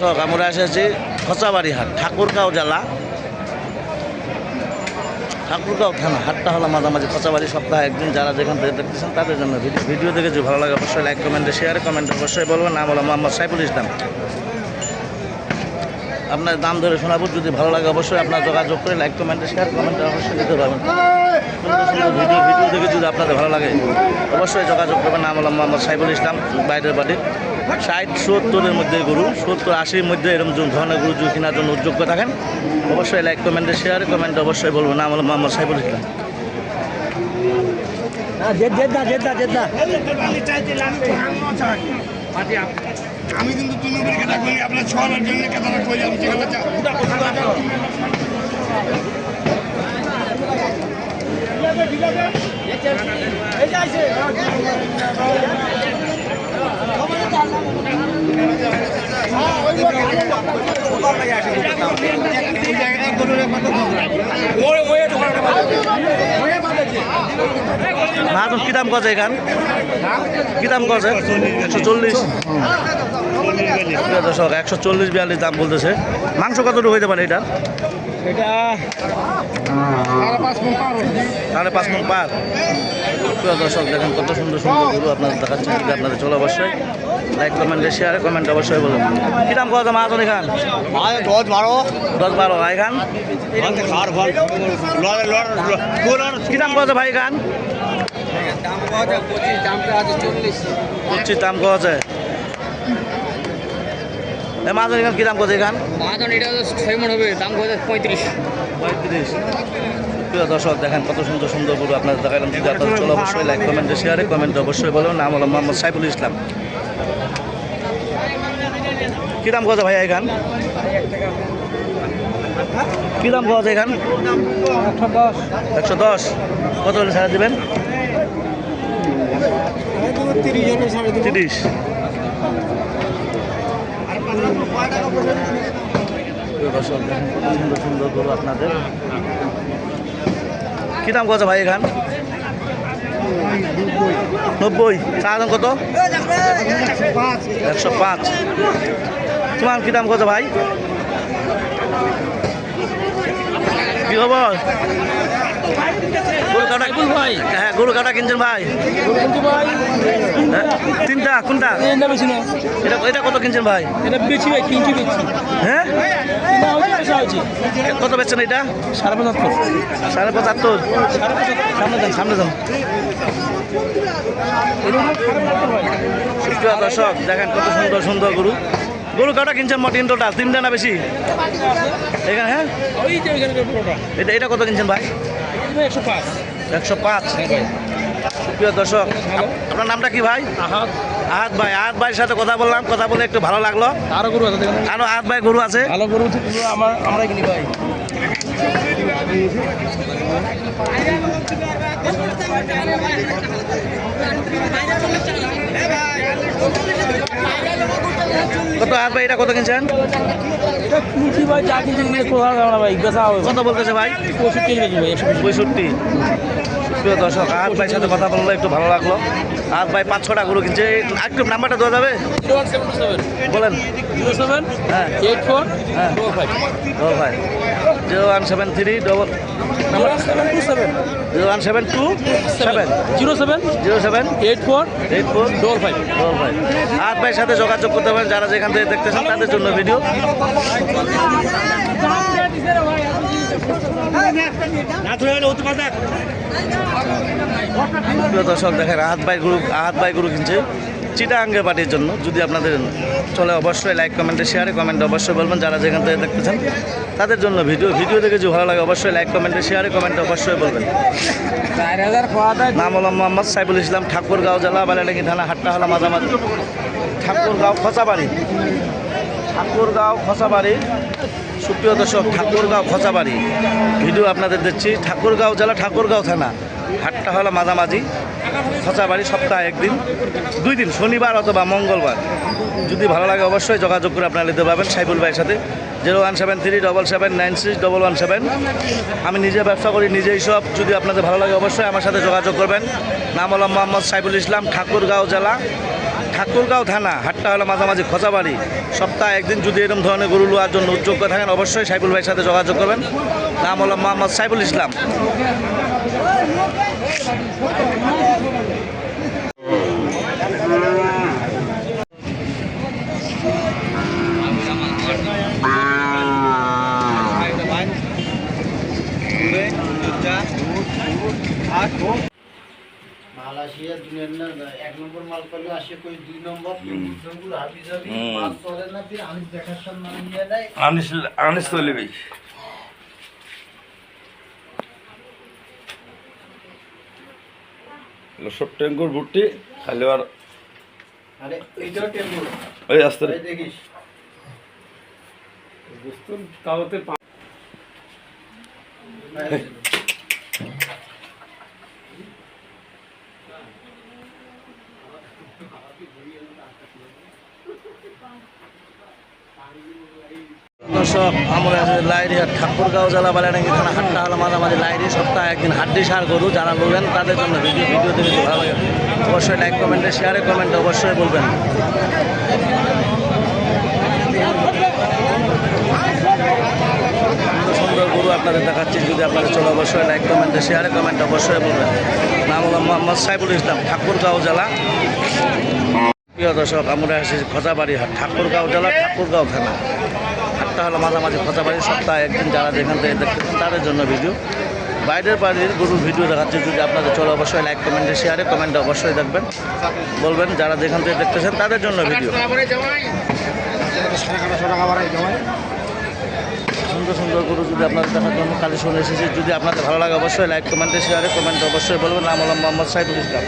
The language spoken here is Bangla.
দর্শক আমরা এসেছি খচাবাড়ি হাট ঠাকুরগাঁও জেলা। ঠাকুরগাঁও থানা হাটটা হলো মাঝামাঝি খচাবাড়ি সপ্তাহে, একদিন যারা যেখান থেকে দেখতেছেন তাদের জন্য ভিডিও দেখে যদি ভালো লাগে অবশ্যই লাইক কমেন্টে শেয়ারে কমেন্টে অবশ্যই বলবেন নাম হলো মোহাম্মদ সাইফুল ইসলাম আপনার দাম ধরে শোনাবো, যদি ভালো লাগে অবশ্যই আপনার যোগাযোগ করে লাইক কমেন্টে শেয়ার কমেন্টে অবশ্যই দিতে পারবেন ভিডিও ভিডিও দেখে যদি আপনাদের ভালো লাগে অবশ্যই যোগাযোগ করবেন। নাম হলো মোহাম্মদ সাইফুল ইসলাম বাইরের বাড়ি। ষাট সত্তরের মধ্যে গরু সত্তর আশির মধ্যে এরকম যে ধরনের গরু যদি কেনার জন্য উদ্যোগ থাকেন অবশ্যই লাইক কমেন্টে শেয়ার কমেন্টে অবশ্যই বলব। নাম হলো মোহাম্মদ সাইফুল ইসলাম। আমি কিন্তু তিন নম্বরে কেটা করি আপনার ছ জন্য কেটাটা করি আমি যেখানে না তো কী দাম কছে এখান? কী দাম কছে একশো চল্লিশ। দর্শক, একশো চল্লিশ বিয়াল্লিশ দাম বলতেছে। মাংস কতটুকু হইতে পারে এটা তাহলে পাঁচ মন পার প্রিয় দর্শক দেখেন কত সুন্দর সুন্দর গরু আপনাদের দেখাচ্ছেন যদি আপনাদের চলো অবশ্যই লাইক কমেন্টে শেয়ারে কমেন্ট অবশ্যই বলুন। কী দাম কত মা আজন এখান দশ বারো। দশ বারো এখান কী দাম কত ভাই এখান পঁচিশ দাম কত এ মাজন এখান কী দাম কত এখান? মাজন এটা ছয় মন হবে দাম কত? পঁয়ত্রিশ। পঁয়ত্রিশ। প্রিয় দর্শক দেখেন কত সুন্দর সুন্দর গরু আপনাদের দেখালাম যদি আপনাদের চলো অবশ্যই লাইক কমেন্টে শেয়ারে কমেন্টে অবশ্যই বলুন নাম হলো মোহাম্মদ সাইফুল ইসলাম। কী দাম কত ভাই এখান? কী দাম কত এখান? একশো দশ। কত হলে ছাড়া দেবেন? তিরিশ প্রিয় দর্শক সুন্দর সুন্দর গরু আপনাদের কী দাম কত ভাই এখান? নব্বই। চা দাম কত? একশো পাঁচ। তোমার কী দাম কত ভাই? কি খবর? কাটা ভাই? হ্যাঁ গরু কাটা কিনছেন ভাই? হ্যাঁ, তিনটা কোনটা? এটা এটা কত কিনছেন ভাই? এটা বেশি ভাই কিনছি বেশি। হ্যাঁ? কত বেচছেন এটা? সাড়ে পঁচাত্তর। সাড়ে পঁচাত্তর। সামনে দেন সামনে যান। সুপ্রিয় দর্শক দেখেন কত সুন্দর সুন্দর গরু। গরু কটা কিনছেন মটিন টোটাল তিনটা না বেশি? এখানে হ্যাঁ? এটা এটা কত কিনছেন ভাই? একশো পাঁচ। একশো পাঁচ। সুপ্রিয় দর্শক আপনার নামটা কি ভাই? আহাত আহাত ভাই আহাত ভাইয়ের সাথে কথা বললাম কথা বলে একটু ভালো লাগল। আরও গরু আছে আরও আহাত ভাই গরু আছে? ভালো গরু আমার আমরা কিনি ভাই। কত আহাত ভাই এটা কত কিনছেন? এটা কুচি ভাই যা কিছু কোথাও না ভাই বেচা হবে। কত বলতেছে ভাই? পঁয়ষট্টি কেজি ভাই একশো পঁয়ষট্টি। প্রিয় দর্শক আর ভাইয়ের সাথে কথা বললে একটু ভালো লাগল। আর ভাই পাঁচ ছটা গরু কিনছে। একটু নাম্বারটা দেওয়া যাবে? বলেন। জিরো সেভেন হ্যাঁ। এইট ফোর হ্যাঁ। Four five. O five zero one seven three double zero one seven two seven zero seven zero seven eight four eight four double five double five আট ভাইয়ের সাথে যোগাযোগ করতে পারেন যারা যেখান থেকে দেখতেছেন তাদের জন্য ভিডিও দর্শক দেখেন আহাত ভাই গ্রুপ আহাত ভাই গ্রুপ কিনছে। চিটাঙ্গে পার্টির জন্য। যদি আপনাদের চলে অবশ্যই লাইক কমেন্টে শেয়ারে কমেন্টে অবশ্যই বলবেন। যারা যেখান থেকে দেখতেছেন, তাদের জন্য ভিডিও ভিডিও দেখে যদি ভালো লাগে, অবশ্যই লাইক কমেন্টে শেয়ারে কমেন্টে অবশ্যই বলবেন। নাম হলাম মোহাম্মদ সাইফুল ইসলাম, ঠাকুরগাঁও জেলা বালাডাঙ্গি থানা হাট্টা হলা মাঝামাঝি। ঠাকুরগাঁও খসাবাড়ি। ঠাকুরগাঁও খসাবাড়ি। সুপ্রিয় দর্শক, ঠাকুরগাঁও খসাবাড়ি। ভিডিও আপনাদের দিচ্ছি ঠাকুরগাঁও জেলা, ঠাকুরগাঁও থানা হাটটা হলো মাঝামাঝি। খসাবাড়ি সপ্তাহে একদিন, দুই দিন, শনিবার অথবা মঙ্গলবার। যদি ভালো লাগে অবশ্যই যোগাযোগ করে আপনারা নিতে পারবেন সাইফুল ভাইয়ের সাথে। Zero one seven three double seven nine six double one seven. আমি নিজে ব্যবসা করি, নিজেই সব। যদি আপনাদের ভালো লাগে অবশ্যই আমার সাথে যোগাযোগ করবেন। নাম হলাম মোহাম্মদ সাইফুল ইসলাম, ঠাকুরগাঁও জেলা। ঠাকুরগাঁও থানা, হাটটা হলো মাঝামাঝি খোঁজাবাড়ি। সপ্তাহে একদিন যদি এরকম ধরনের গরু লোয়ার জন্য উদ্যোগ থাকেন, অবশ্যই সাইফুল ভাইয়ের সাথে যোগাযোগ করবেন। নাম হলো মোহাম্মদ সাইফুল ইসলাম মালয়েশিয়া দুনিয়ার না এক নম্বর মাল পাইলো আসে কই দুই নম্বরগুলো হাবি যাবি মাল চলে না দিয়ে আমি দেখার সম্মান নিয়ে নেয় আনিস আনিস ভাই সব ট্যাঙ্কুর ভুট্টি খালি আর ওই আস্তে এই দেখিস। দর্শক আমরা লাইরিহাট ঠাকুরগাঁও জেলা বালাডাঙ্গি থানা হাটটা হলো, মাঝামাঝি লাইরি, সপ্তাহে একদিন হাড্ডি সার গরু যারা বলবেন তাদের জন্য ভিডিও ভিডিও দেখে ভালো লাগে অবশ্যই লাইক কমেন্টে শেয়ারে কমেন্টে অবশ্যই বলবেন। সুন্দর গরু আপনাদের দেখাচ্ছি, যদি আপনাদের চলো অবশ্যই লাইক কমেন্টে শেয়ারে কমেন্টে অবশ্যই বলবেন। নাম হলো মোহাম্মদ সাইফুল ইসলাম ঠাকুরগাঁও জেলা প্রিয় দর্শক, আমরা আছি খোঁজাবাড়ি হাট ঠাকুরগাঁও জেলা ঠাকুরগাঁও থানা। হাটটা হলো মাঝামাঝি খোঁজাবাড়ি সপ্তাহে একদিন যারা যেখান থেকে দেখতেছেন তাদের জন্য ভিডিও বাইরের বাড়ির গরুর ভিডিও দেখাচ্ছে, যদি আপনাদের চলো অবশ্যই লাইক কমেন্টে শেয়ারে কমেন্টে অবশ্যই দেখবেন। বলবেন যারা যেখান থেকে দেখতেছেন তাদের জন্য ভিডিও সুন্দর সুন্দর গরু যদি আপনাদের দেখার জন্য কালেকশন এসেছে, যদি আপনাদের ভালো লাগে অবশ্যই লাইক কমেন্টে শেয়ারে কমেন্টে অবশ্যই বলবেন। হলাম মোহাম্মদ সাইফুল ইসলাম।